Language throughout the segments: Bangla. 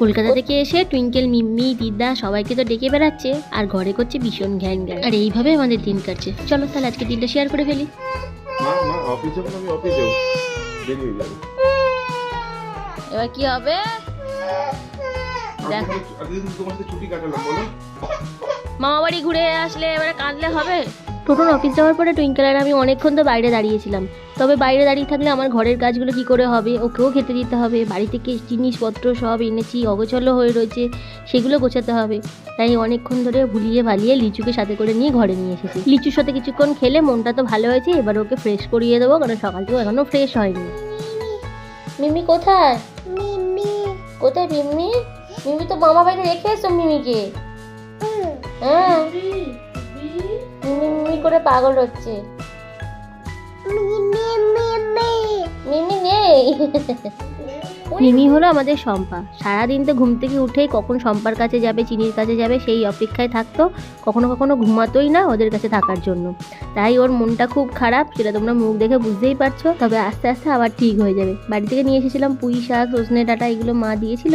কলকাতা থেকে এসে টুইঙ্কেল মিম্মি দিদা সবাইকে তো ডেকে বেড়াচ্ছে। আর ঘরে করছে ভীষণ ঘ্যান ঘ্যান আর এইভাবে আমাদের দিন কাটছে। চলো তাহলে আজকে দিনটা শেয়ার করে ফেলি। এবার কি হবে? দেখো। এতদিন তোমার সাথে ছুটি কাটালাম বলো। মামা বাড়ি ঘুরে আসলে এবারে কাঁদলে হবে? টোটোর অফিস যাওয়ার পরে টুইঙ্কেল আর আমি অনেকক্ষণ তো বাইরে দাঁড়িয়েছিলাম। তবে বাইরে দাঁড়িয়ে থাকলে আমার ঘরের কাজগুলো কি করে হবে? ওকেও খেতে দিতে হবে। বাড়ি থেকে জিনিসপত্র সব এনেছি অগোছালো হয়ে রয়েছে সেগুলো গোছাতে হবে। তাই অনেকক্ষণ ধরে ভুলিয়ে ভালিয়ে লিচুকে সাথে করে নিয়ে ঘরে নিয়ে এসেছি। লিচুর সাথে কিছুক্ষণ খেলে মনটা তো ভালো হয়েছে এবার ওকে ফ্রেশ করিয়ে দেবো কারণ সকাল থেকে এখনও ফ্রেশ হয়নি। মিমি কোথায়? কোথায় মিমি? মিমি তো মামা বাড়ি রেখে এসো মিমিকে। হ্যাঁ। মিমি। করে পাগল হচ্ছে। মিমি হলো আমাদের শম্পা। সারাদিন তো ঘুম থেকে উঠেই কখন শম্পার কাছে যাবে, চিনির কাছে যাবে, সেই অপেক্ষায় থাকতো, কখনো কখনো ঘুমাতোই না ওদের কাছে থাকার জন্য। তাই ওর মনটা খুব খারাপ, সেটা তোমরা মুখ দেখে বুঝতেই পারছ, তবে আস্তে আস্তে আবার ঠিক হয়ে যাবে। বাড়ি থেকে নিয়ে এসেছিলাম পুঁই শাক সজনে ডাটা, এগুলো মা দিয়েছিল।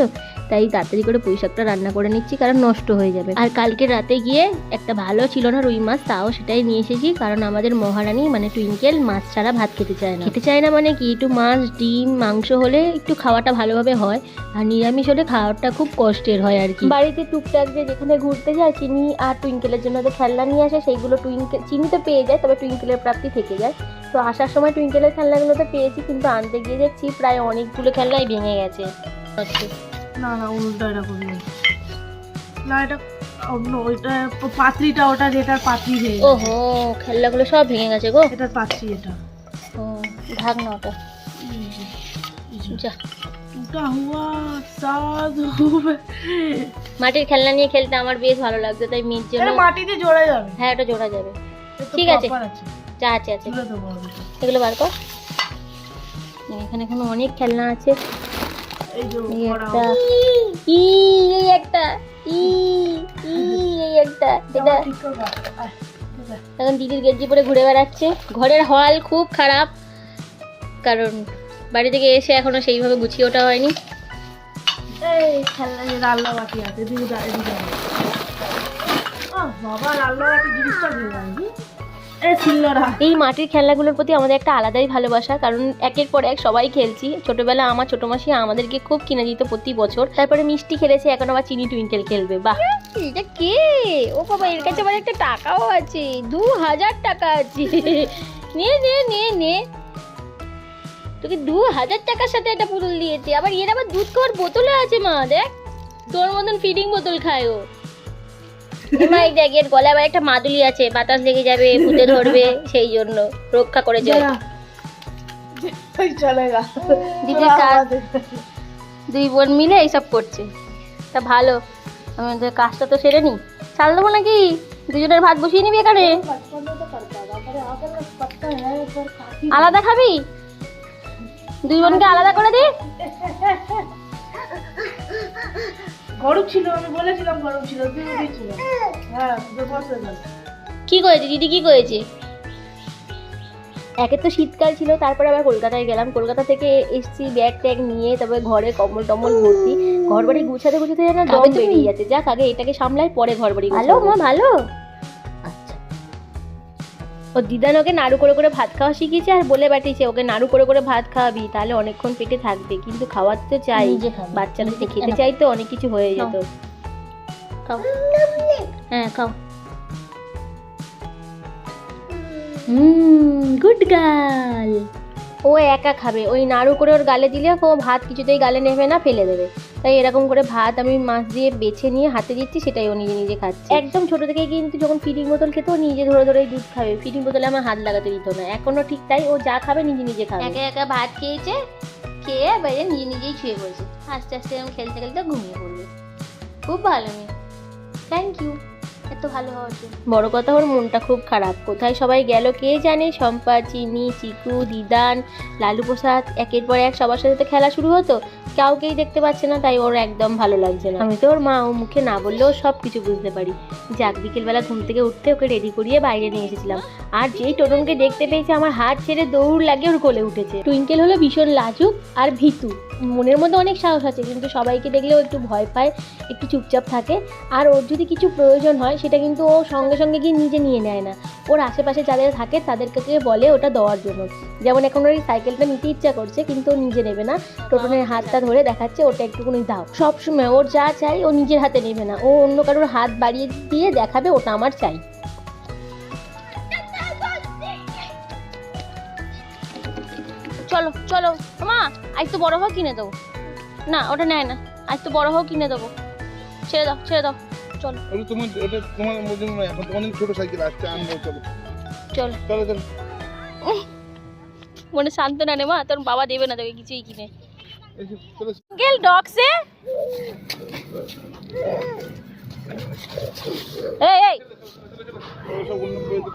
তাই তাড়াতাড়ি করে পুঁই শাকটা রান্না করে নিচ্ছি, কারণ নষ্ট হয়ে যাবে। আর কালকে রাতে গিয়ে একটা ভালো ছিল না রুই মাছ, তাও সেটাই নিয়ে এসেছি, কারণ আমাদের মহারানী মানে টুইঙ্কেল মাছ ছাড়া ভাত খেতে চায় না। খেতে চায় না মানে কি? একটু মাছ, ডিম, মাংস হলে একটু খাওয়াটা ভালোভাবে হয়, আর নিরামিষ হলে খাওয়াটা খুব কষ্টের হয় আর কি। বাড়িতে টুকটাক যে যেখানে ঘুরতে যায়, চিনি আর টুইঙ্কেলের জন্য তো খেলনা নিয়ে আসে, সেইগুলো টুইঙ্কেল, চিনি তো পেয়ে যায়, তবে টুইঙ্কেলের প্রাপ্তি থেকে যায়। তো আসার সময় টুইঙ্কেলের খেলনাগুলো তো পেয়েছি, কিন্তু আনতে গিয়ে দেখছি প্রায় অনেকগুলো খেলনাই ভেঙে গেছে। না না উল্টো এরকম নেই না এটা অন্য ওইটা পাত্রিটা ওটা যেটার পাত্রি গেছে। ওহো খেলনাগুলো সব ভেঙে গেছে গো। এটার পাত্রি এটা। ও না ওটা যা হুয়া মাটির খেলনা নিয়ে খেলতে আমার বেশ ভালো লাগতো তাই মেয়ের জন্য মাটিতে জোড়া যাবে। হ্যাঁ ওটা জোড়া যাবে। ঠিক আছে। proper আছে। যা আছে এটা। এগুলো বার কর। এখানে এখন অনেক খেলনা আছে। একটা। ই এই একটা। ই ই এই একটা। এটা। এখন দিদির গেঞ্জি পরে ঘুরে বেড়াচ্ছে। ঘরের হল খুব খারাপ কারণ বাড়ি থেকে এসে এখনও সেইভাবে গুছিয়ে ওঠা হয়নি। বাবা রাল্লা বাটি জিনিসটা দিয়ে এই মাটির খেলনাগুলোর প্রতি আমাদের একটা আলাদাই ভালোবাসা কারণ একের পর এক সবাই খেলছি। ছোটবেলা আমার ছোট মাসি আমাদেরকে খুব কিনে দিত প্রতি বছর। তারপরে মিষ্টি খেলেছে এখন আবার চিনি টুইঙ্কেল খেলবে বাহ। এটা কে? ও বাবা এর কাছে আবার একটা টাকাও আছে দু হাজার টাকা আছে। নে নে নে নে। তোকে দু হাজার টাকার সাথে একটা পুতুল দিয়েছে আবার এর আবার দুধ খাওয়ার বোতলও আছে মা দেখ। তোর মতন ফিডিং বোতল খায় ও। মাই দেখ এর গলায় আবার একটা মাদুলি আছে বাতাস লেগে যাবে ভূতে ধরবে সেই জন্য রক্ষা করে যায় দিদির কাজ দুই বোন মিলে এইসব করছে। তা ভালো আমাদের কাজটা তো সেরে নি। চাল দেবো নাকি? দুজনের ভাত বসিয়ে নিবি এখানে? আলাদা খাবি? দুই বোনকে আলাদা করে দি। গরম ছিল আমি বলেছিলাম গরম ছিল তুই উঠেছিল হ্যাঁ বসে গেল। কি করেছে? দিদি কি করেছে? একে তো শীতকাল ছিল তারপরে আবার কলকাতায় গেলাম। কলকাতা থেকে এসছি ব্যাগ ট্যাগ নিয়ে তারপরে ঘরে কমল টমল ভর্তি। ঘর বাড়ি গুছাতে গুছাতে যেন দম বেরিয়ে যাচ্ছে যাক আগে এটাকে সামলাই পরে ঘর বাড়ি ভালো মা ভালো? ও দিদান ওকে নাড়ু করে করে ভাত খাওয়া শিখিয়েছে আর বলে বাটিয়েছে ওকে নাড়ু করে করে ভাত খাওয়াবি তাহলে অনেকক্ষণ পেটে থাকবে। কিন্তু খাওয়ার তো চাই বাচ্চারা তো খেতে চাই তো অনেক কিছু হয়ে যেত। খাও। হ্যাঁ খাও। হুম গুড গার্ল। ও একা খাবে। ওই নাড়ু করে ওর গালে দিলে ও ভাত কিছুতেই গালে নেবে না ফেলে দেবে। তাই এরকম করে ভাত আমি মাছ দিয়ে বেছে নিয়ে হাতে দিচ্ছি সেটাই ও নিজে নিজে খাচ্ছে। একদম ছোট থেকে কিন্তু যখন ফিডিং বোতল খেত ও নিজে ধরে ধরে দুধ খাবে। ফিডিং বোতলে আমার হাত লাগাতে দিত না। এখনও ঠিক তাই ও যা খাবে নিজে নিজে খাবে। একা একা ভাত খেয়েছে খেয়ে বাইরে নিজে নিজেই ছুঁয়ে পড়েছে। আস্তে আস্তে এরকম খেলতে খেলতে ঘুমিয়ে পড়বে খুব ভালো মেয়ে। থ্যাংক ইউ এত ভালো হওয়ার বড় কথা, ওর মনটা খুব খারাপ। কোথায় সবাই গেল কে জানে? শম্পা, চিনি, চিকু, দিদান লালু প্রসাদ একের পর এক সবার সাথে তো খেলা শুরু হতো। কাউকেই দেখতে পাচ্ছে না, তাই ওর একদম ভালো লাগছে না। আমি তো ওর মা, ও মুখে না বললেও সব কিছু বুঝতে পারি। যাক, বিকেলবেলা ঘুম থেকে উঠতে ওকে রেডি করিয়ে বাইরে নিয়ে এসেছিলাম। আর যেই টোটনকে দেখতে পেয়েছে, আমার হাত ছেড়ে দৌড় লাগে ওর কোলে উঠেছে। টুইঙ্কেল হলো ভীষণ লাজুক আর ভীতু। মনের মধ্যে অনেক সাহস আছে, কিন্তু সবাইকে দেখলেও একটু ভয় পায়, একটু চুপচাপ থাকে। আর ওর যদি কিছু প্রয়োজন হয় সেটা কিন্তু ও সঙ্গে সঙ্গে গিয়ে নিজে নিয়ে নেয় না। ওর আশেপাশে যাদের থাকে তাদেরকে বলে ওটা দেওয়ার জন্য। যেমন এখন ওর সাইকেলটা নিতে ইচ্ছা করছে কিন্তু ও নিজে নেবে না। টোটনের হাতটা ধরে দেখাচ্ছে ওটা একটুকুনি দাও। সবসময় ওর যা চাই ও নিজের হাতে নেবে না। ও অন্য কারোর হাত বাড়িয়ে দিয়ে দেখাবে ওটা আমার চাই। চলো চলো। মা আজ তো বড় হোক কিনে দেবো। না ওটা নেয় না। আজ তো বড় হোক কিনে দেবো। ছেড়ে দাও ছেড়ে দাও। চলো। ওটা তোমার ওটা তোমার নয় এখন তোমার ছোট সাইকেল আসছে আনব চলো। চলো। চলো চলো। মনে শান্ত না মা তোর বাবা দেবে না তোকে কিছুই কিনে। গেল ডগসে এই এই। চলো, সব অন্য বইতে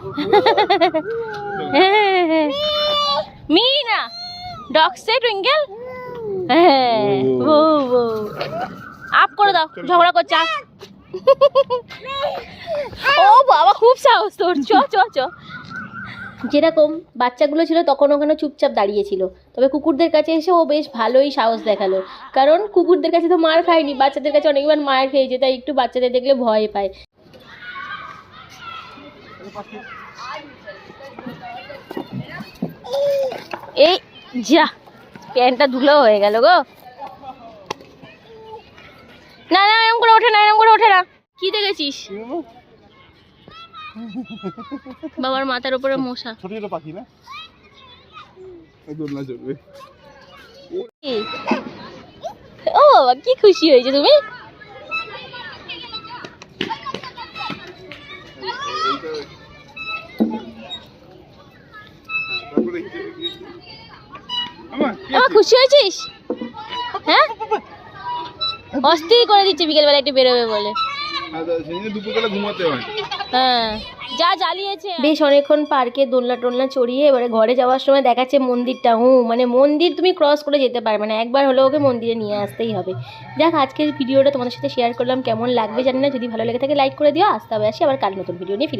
মিনা ডগসে টুইঙ্কেল হ্যাঁ ও ও আপ করে ও বাবা খুব সাহস তোর। চ চ চ। যেরকম বাচ্চাগুলো ছিল তখন ওখানে চুপচাপ দাঁড়িয়েছিল। তবে কুকুরদের কাছে এসে ও বেশ ভালোই সাহস দেখাল। কারণ কুকুরদের কাছে তো মার খায়নি বাচ্চাদের কাছে অনেকবার মার খেয়েছে তাই একটু বাচ্চাদের দেখলে ভয় পায়। এই যা প্যান্টটা ধুলো হয়ে গেল গো। এরকম করে ওঠে না এরকম করে ওঠে না। কি দেখেছিস? বাবার মাথার উপরে মশা। ছোট ছোট পাখি না? দোলনা? ও বাবা কি খুশি হয়েছে তুমি? আমার আমার খুশি হয়েছিস? হ্যাঁ? অস্থির করে দিচ্ছে বিকেলবেলা একটু বেরোবে বলে। হয়। হ্যাঁ যা জ্বালিয়েছে। বেশ অনেকক্ষণ পার্কে দোলনা টোলনা চড়িয়ে এবারে ঘরে যাওয়ার সময় দেখাচ্ছে মন্দিরটা। হুঁ মানে মন্দির তুমি ক্রস করে যেতে পারবে না। একবার হলেও ওকে মন্দিরে নিয়ে আসতেই হবে। যাক আজকের ভিডিওটা তোমাদের সাথে শেয়ার করলাম। কেমন লাগবে জানি না। যদি ভালো লেগে থাকে লাইক করে দিও। আসতে হবে আসি আবার কাল নতুন ভিডিও নিয়ে ফিরে